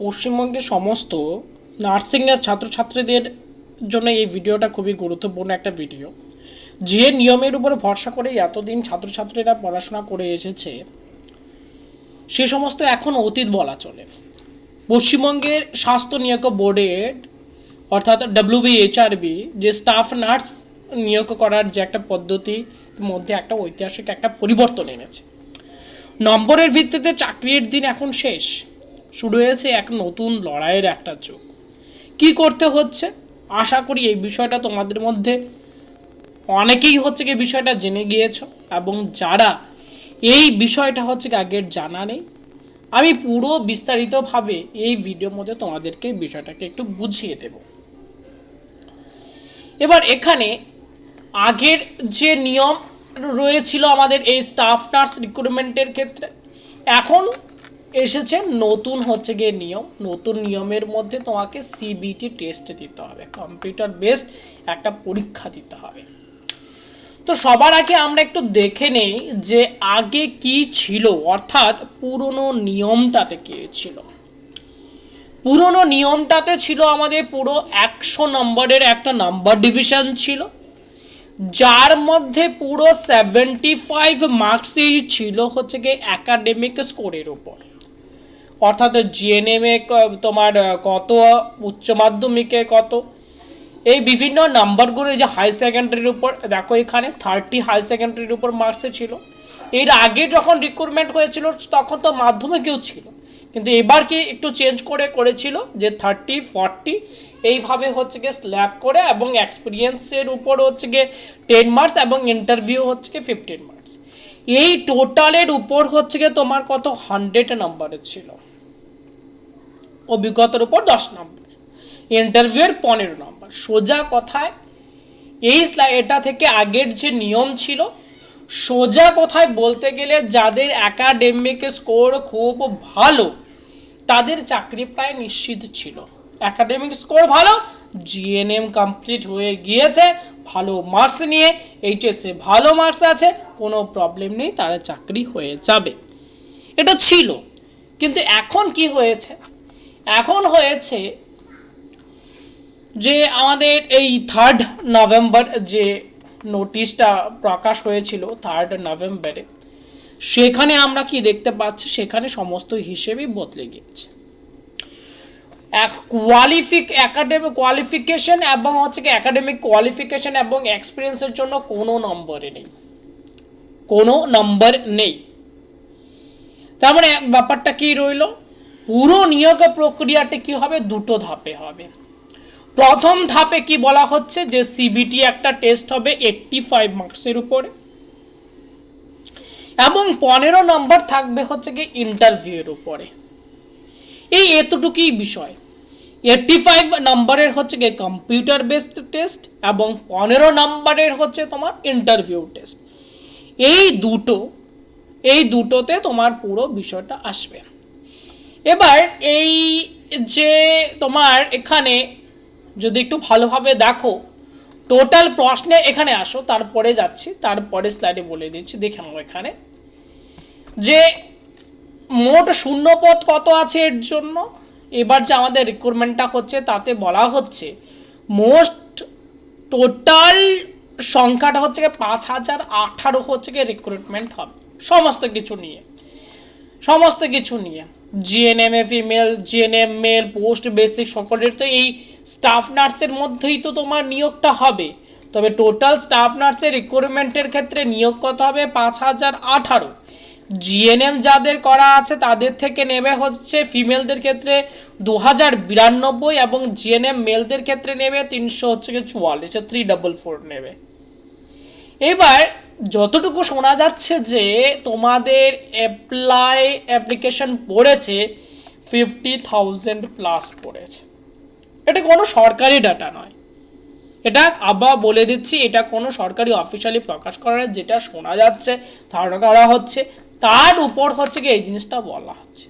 পশ্চিমবঙ্গের সমস্ত নার্সিংয়ের ছাত্রছাত্রীদের জন্য এই ভিডিওটা খুবই গুরুত্বপূর্ণ একটা ভিডিও। যে নিয়মের উপর ভরসা করে এতদিন ছাত্রছাত্রীরা পড়াশোনা করে এসেছে, সে সমস্ত এখন অতীত বলা চলে। পশ্চিমবঙ্গের স্বাস্থ্য নিয়োগ বোর্ডের অর্থাৎ ডাব্লিউবিএইচআরবি যে স্টাফ নার্স নিয়োগ করার যে একটা পদ্ধতির মধ্যে একটা ঐতিহাসিক একটা পরিবর্তন এনেছে। নম্বরের ভিত্তিতে চাকরির দিন এখন শেষ। শুরু হয়েছে এক নতুন লড়াইয়ের একটা যুগ। কি করতে হচ্ছে? আশা করি এই বিষয়টা তোমাদের মধ্যে অনেকেই হচ্ছে কি বিষয়টা জেনে গিয়েছ এবং যারা এই বিষয়টা হচ্ছে কি আগের জানা নেই, আমি পুরো বিস্তারিতভাবে এই ভিডিওর মধ্যে তোমাদেরকে বিষয়টাকে একটু বুঝিয়ে দেব। এবার এখানে আগের যে নিয়ম রয়েছিল আমাদের এই স্টাফ নার্স রিক্রুটমেন্টের ক্ষেত্রে, এখন এসেছে নতুন হচ্ছে গিয়ে নিয়ম, নতুন নিয়মের মধ্যে তোমাকে সিবিটি টেস্ট দিতে হবে। কম্পিউটার বেসড একটা পরীক্ষা দিতে হবে। তো সবার আগে আমরা একটু দেখে নেই যে আগে কি ছিল, অর্থাৎ পুরনো নিয়মটাতে কি ছিল। পুরনো নিয়মটাতে ছিল আমাদের পুরো একশো নম্বরের একটা নাম্বার ডিভিশন ছিল, যার মধ্যে পুরো সেভেন্টি ফাইভ মার্কসই ছিল হচ্ছে গিয়ে অ্যাকাডেমিক স্কোরের উপর। অর্থাৎ জিএনএমে তোমার কত, উচ্চ মাধ্যমিকে কত? এই বিভিন্ন নাম্বারগুলো যে হাই সেকেন্ডারির উপর, দেখো এখানে থার্টি হাই সেকেন্ডারির উপর মার্কসে ছিল। এর আগে যখন রিক্রুটমেন্ট হয়েছিল, তখন তো মাধ্যমিকেও ছিল। কিন্তু এবার কি একটু চেঞ্জ করে করেছিল, যে থার্টি ফর্টি এইভাবে হচ্ছে গিয়ে স্ল্যাব করে এবং এক্সপিরিয়েন্সের উপর হচ্ছে গিয়ে টেন মার্কস এবং ইন্টারভিউ হচ্ছে গিয়ে ফিফটিন মার্কস এই টোটালের উপর হচ্ছে গিয়ে তোমার কত? হান্ড্রেড নাম্বারের ছিল। অভিজ্ঞতার উপর দশ নম্বর ইন্টারভিউয়ের পনেরো নম্বর সোজা কথায় এই এটা থেকে আগের যে নিয়ম ছিল, সোজা কথায় বলতে গেলে যাদের একাডেমিক স্কোর খুব ভালো, তাদের চাকরি প্রায় নিশ্চিত ছিল। একাডেমিক স্কোর ভালো জিএনএম কমপ্লিট হয়ে গিয়েছে, ভালো মার্কস নিয়ে এইচএসে ভালো মার্কস আছে কোনো প্রবলেম নেই, তারা চাকরি হয়ে যাবে। এটা ছিল। কিন্তু এখন কি হয়েছে? এখন হয়েছে যে আমাদের এই থার্ড নভেম্বর যে নোটিশটা প্রকাশ হয়েছিল থার্ড নভেম্বরে সেখানে আমরা কি দেখতে পাচ্ছি? সেখানে সমস্ত হিসেবেই বদলে গিয়েছে। এক কোয়ালিফিক একাডেমিক কোয়ালিফিকেশন এবং হচ্ছে কি একাডেমিক কোয়ালিফিকেশন এবং এক্সপিরিয়েন্সের জন্য কোনো নম্বরে নেই। কোনো নম্বর নেই। তার মানে ব্যাপারটা কি রইল? পুরো নিয়োগ প্রক্রিয়াটি কি হবে? দুটো ধাপে হবে। প্রথম ধাপে কি বলা হচ্ছে? যে সিবিটি একটা টেস্ট হবে এইট্টি ফাইভ মার্কসের উপরে। এবং পনেরো নম্বর থাকবে হচ্ছে কি ইন্টারভিউয়ের উপরে। এই এতটুকুই বিষয়। এইট্টি ফাইভ নম্বরের হচ্ছে গিয়ে কম্পিউটার বেসড টেস্ট এবং পনেরো নম্বরের হচ্ছে তোমার ইন্টারভিউ টেস্ট এই দুটো, এই দুটোতে তোমার পুরো বিষয়টা আসবে। এবার এই যে তোমার এখানে যদি একটু ভালোভাবে দেখো টোটাল প্রশ্নে এখানে আসো, তারপরে যাচ্ছি, তারপরে স্লাইডে বলে দিচ্ছি, দেখে নাও এখানে। যে মোট শূন্যপদ কত আছে এর জন্য? এবার যে আমাদের রিক্রুটমেন্টটা হচ্ছে, তাতে বলা হচ্ছে মোস্ট টোটাল সংখ্যাটা হচ্ছে গিয়ে পাঁচ হাজার আঠারো হচ্ছে গিয়ে রিক্রুটমেন্ট হবে। সমস্ত কিছু নিয়ে। সমস্ত কিছু নিয়ে। জিএনএম এ female GNM male post basic সকলের তো এই স্টাফ নার্সের মধ্যেই তো তোমার নিয়োগটা হবে। তবে টোটাল স্টাফ নার্সের রিক্রুটমেন্টের ক্ষেত্রে নিয়োগ কত হবে? পাঁচ হাজার আঠারো। জিএনএম যাদের করা আছে তাদের থেকে নেবে হচ্ছে ফিমেলদের ক্ষেত্রে দু হাজার বিরানব্বই এবং জিএনএম মেলদের ক্ষেত্রে নেবে তিনশো হচ্ছে চুয়াল্লিশ থ্রি ডাবল ফোর নেবে। এবার যতটুকু শোনা যাচ্ছে যে তোমাদের অ্যাপ্লাই অ্যাপ্লিকেশন পড়েছে ফিফটি থাউজেন্ড প্লাস পড়েছে। এটা কোনো সরকারি ডাটা নয়। এটা আবার বলে দিচ্ছি, এটা কোনো সরকারি অফিসিয়ালি প্রকাশ করা যেটা শোনা যাচ্ছে, ধারণা করা হচ্ছে, তার উপর হচ্ছে কি এই জিনিসটা বলা হচ্ছে।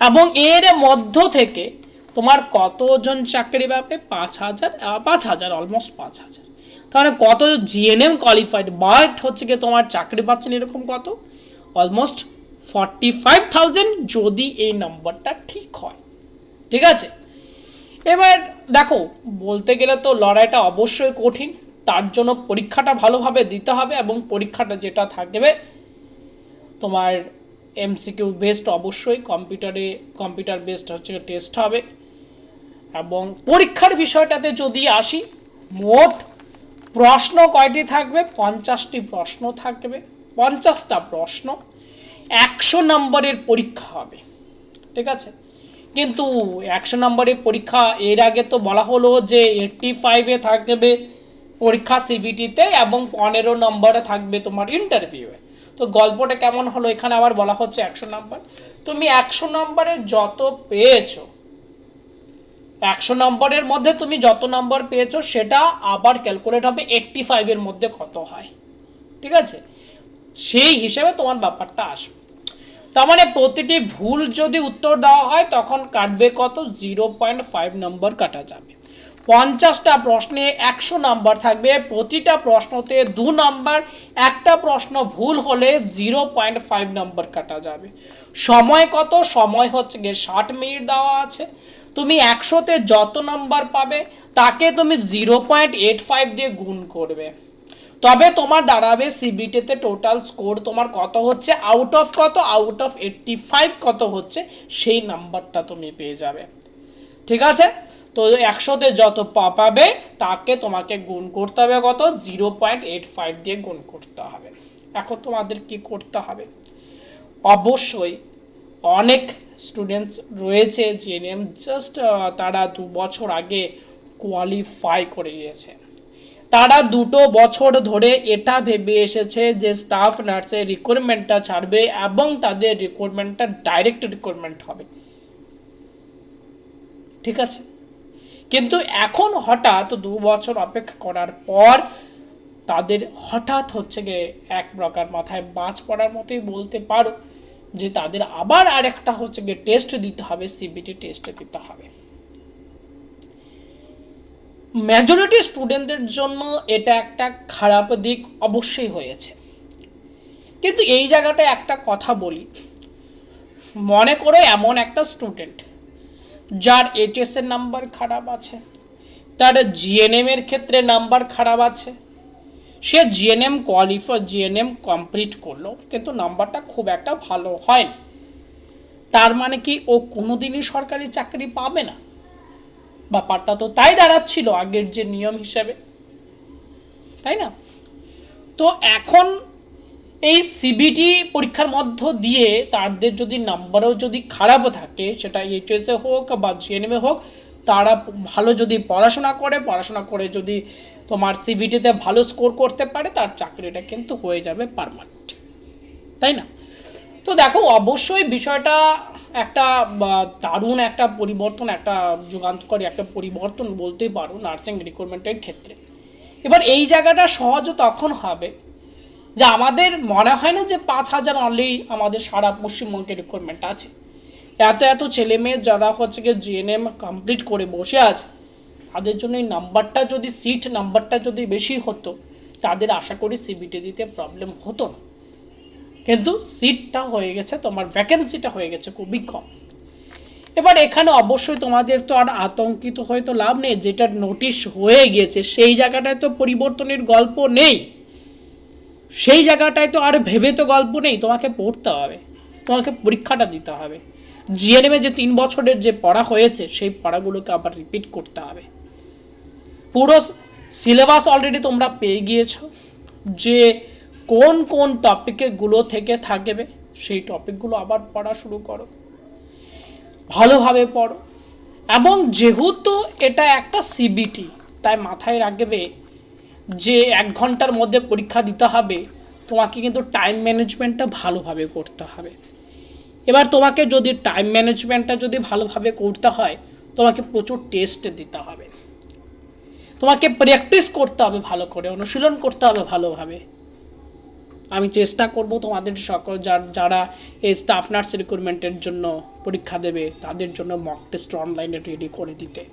এবং এর মধ্য থেকে তোমার কতজন চাকরি পাবে? পাঁচ হাজার পাঁচ হাজার অলমোস্ট পাঁচ হাজার। তাহলে কত জিএনএম কোয়ালিফাইড বাট হচ্ছে কি তোমার চাকরি পাচ্ছেন এরকম কত? অলমোস্ট ফর্টি ফাইভ থাউজেন্ড যদি এই নাম্বারটা ঠিক হয়। ঠিক আছে? এবার দেখো, বলতে গেলে তো লড়াইটা অবশ্যই কঠিন। তার জন্য পরীক্ষাটা ভালোভাবে দিতে হবে এবং পরীক্ষাটা যেটা থাকবে, তোমার এমসিকিউ বেসড অবশ্যই কম্পিউটারে কম্পিউটার বেসড হচ্ছে টেস্ট হবে। এবং পরীক্ষার বিষয়টাতে যদি আসি, মোট প্রশ্ন কয়টি থাকবে? পঞ্চাশটি প্রশ্ন থাকবে। পঞ্চাশটা প্রশ্ন একশো নম্বরের পরীক্ষা হবে। ঠিক আছে? কিন্তু একশো নম্বরের পরীক্ষা এর আগে তো বলা হলো যে এইটটি ফাইভে থাকবে পরীক্ষা সিবিটিতে এবং পনেরো নম্বরে থাকবে তোমার ইন্টারভিউয়ে তো গল্পটা কেমন হলো? এখানে আবার বলা হচ্ছে একশো নম্বর। তুমি একশো নম্বরে যত পেয়েছ একশো নম্বরের মধ্যে তুমি যত নম্বর পেয়েছ, সেটা আবার ক্যালকুলেট হবে এইট্টি ফাইভের মধ্যে কত হয়। ঠিক আছে? সেই হিসেবে তোমার ব্যাপারটা আসবে। তার মানে প্রতিটি ভুল যদি উত্তর দেওয়া হয়, তখন কাটবে কত? জিরো পয়েন্ট ফাইভ নম্বর কাটা যাবে। পঞ্চাশটা প্রশ্নে একশো নাম্বার থাকবে। প্রতিটা প্রশ্নতে দু নাম্বার একটা প্রশ্ন ভুল হলে জিরো পয়েন্ট ফাইভ নম্বর কাটা যাবে। সময় কত? সময় হচ্ছে গিয়ে ষাট মিনিট দেওয়া আছে। তুমি একশোতে যত নাম্বার পাবে, তাকে তুমি জিরো পয়েন্ট এইট ফাইভ দিয়ে গুণ করবে। তবে তোমার দাঁড়াবে সিবিটিতে টোটাল স্কোর তোমার কত হচ্ছে আউট অফ কত আউট অফ এইট্টি ফাইভ কত হচ্ছে, সেই নাম্বারটা তুমি পেয়ে যাবে। ঠিক আছে? তো একশোতে যত পাবে, তাকে তোমাকে গুণ করতে হবে কত? জিরো পয়েন্ট এইট ফাইভ দিয়ে গুণ করতে হবে। এখন তোমাদের কি করতে হবে? অবশ্যই অনেক স্টুডেন্টস রয়েছে জেএনএম জাস্ট তারা দু বছর আগে কোয়ালিফাই করে গিয়েছে। তারা দুটো বছর ধরে এটা ভেবে এসেছে যে স্টাফ নার্সের রিক্রুটমেন্টটা ছাড়বে এবং তাদের রিক্রুটমেন্টটা ডাইরেক্ট রিক্রুটমেন্ট হবে। ঠিক আছে? কিন্তু এখন হঠাৎ দু বছর অপেক্ষা করার পর তাদের হঠাৎ হচ্ছে গিয়ে এক প্রকার মাথায় বাজ পড়ার মতোই বলতে পারো। যে তাদের আবার আরেকটা হচ্ছে গিয়ে টেস্ট দিতে হবে সিবিটি টেস্ট দিতে হবে। মেজরিটি স্টুডেন্টদের জন্য এটা একটা খারাপ দিক অবশ্যই হয়েছে। কিন্তু এই জায়গাটায় একটা কথা বলি। মনে করো এমন একটা স্টুডেন্ট যার এইচএস এর নাম্বার খারাপ আছে, তার জিএনএম এর ক্ষেত্রে নাম্বার খারাপ আছে সে জিএনএম কোয়ালিফাই জিএনএম কমপ্লিট করল, কিন্তু নাম্বারটা খুব একটা ভালো হয়নি। তার মানে কি ও কোনোদিনই সরকারি চাকরি পাবে না? ব্যাপারটা তো তাই দাঁড়াচ্ছিল আগের যে নিয়ম হিসাবে, তাই না? তো এখন এই সিবিটি পরীক্ষার মধ্য দিয়ে তাদের যদি নাম্বারও যদি খারাপ থাকে, সেটা এইচএসে হোক বা জিএনএমে হোক, তারা ভালো যদি পড়াশোনা করে পড়াশোনা করে যদি তোমার সিভিটিতে ভালো স্কোর করতে পারে, তার চাকরিটা কিন্তু হয়ে যাবে পারমানেন্ট তাই না? তো দেখো, অবশ্যই বিষয়টা একটা দারুণ একটা পরিবর্তন, একটা যুগান্তকারী একটা পরিবর্তন বলতেই পারো নার্সিং রিক্রুটমেন্টের ক্ষেত্রে। এবার এই জায়গাটা সহজ তখন হবে যে আমাদের মনে হয় না যে পাঁচ হাজার অনলি আমাদের সারা পশ্চিমবঙ্গে রিক্রুটমেন্ট আছে। এত এত ছেলে মেয়ে যারা হচ্ছে গিয়ে জিএনএম কমপ্লিট করে বসে আছে তাদের জন্য এই নাম্বারটা যদি সিট নাম্বারটা যদি বেশি হতো, তাদের আশা করি সিবিটি দিতে প্রবলেম হতো না। কিন্তু সিটটা হয়ে গেছে, তোমার ভ্যাকেন্সিটা হয়ে গেছে খুবই কম। এবার এখানে অবশ্যই তোমাদের তো আর আতঙ্কিত হয়ে তো লাভ নেই, যেটা নোটিশ হয়ে গিয়েছে, সেই জায়গাটায় তো পরিবর্তনের গল্প নেই। সেই জায়গাটায় তো আর ভেবে তো গল্প নেই, তোমাকে পড়তে হবে, তোমাকে পরীক্ষাটা দিতে হবে। জিএনএমে যে তিন বছরের যে পড়া হয়েছে, সেই পড়াগুলোকে আবার রিপিট করতে হবে। পুরো সিলেবাস অলরেডি তোমরা পেয়ে গিয়েছো। যে কোন কোন টপিকগুলো থেকে থাকবে, সেই টপিকগুলো আবার পড়া শুরু করো। ভালোভাবে পড়ো। এবং যেহেতু এটা একটা সিবিটি তাই মাথায় রাখবে যে এক ঘণ্টার মধ্যে পরীক্ষা দিতে হবে, তোমাকে কিন্তু টাইম ম্যানেজমেন্টটা ভালোভাবে করতে হবে। এবার তোমাকে যদি টাইম ম্যানেজমেন্টটা যদি ভালোভাবে করতে হয়, তোমাকে প্রচুর টেস্ট দিতে হবে। তোমাকে প্র্যাকটিস করতে হবে ভালো করে, অনুশীলন করতে হবে ভালোভাবে। আমি চেষ্টা করব তোমাদের সকল যার- এই স্টাফ নার্স রিক্রুটমেন্টের জন্য পরীক্ষা দেবে, তাদের জন্য মক টেস্ট অনলাইনে রেডি করে দিতে।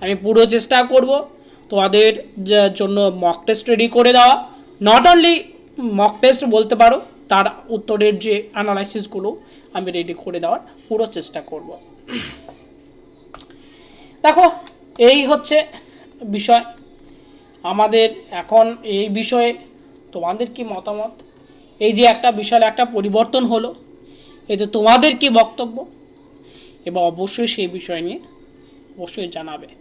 আমি পুরো চেষ্টা করব তোমাদের জন্য মক টেস্ট রেডি করে দেওয়া। নট অনলি মক টেস্ট বলতে পারো, তার উত্তরের যে অ্যানালাইসিসগুলো আমি রেডি করে দেওয়ার পুরো চেষ্টা করব। দেখো, এই হচ্ছে বিষয়। আমাদের এখন এই বিষয়ে তোমাদের কি মতামত? এই যে একটা বিশাল একটা পরিবর্তন হলো এতে তোমাদের কি বক্তব্য? এবং অবশ্যই সেই বিষয় নিয়ে অবশ্যই জানাবে।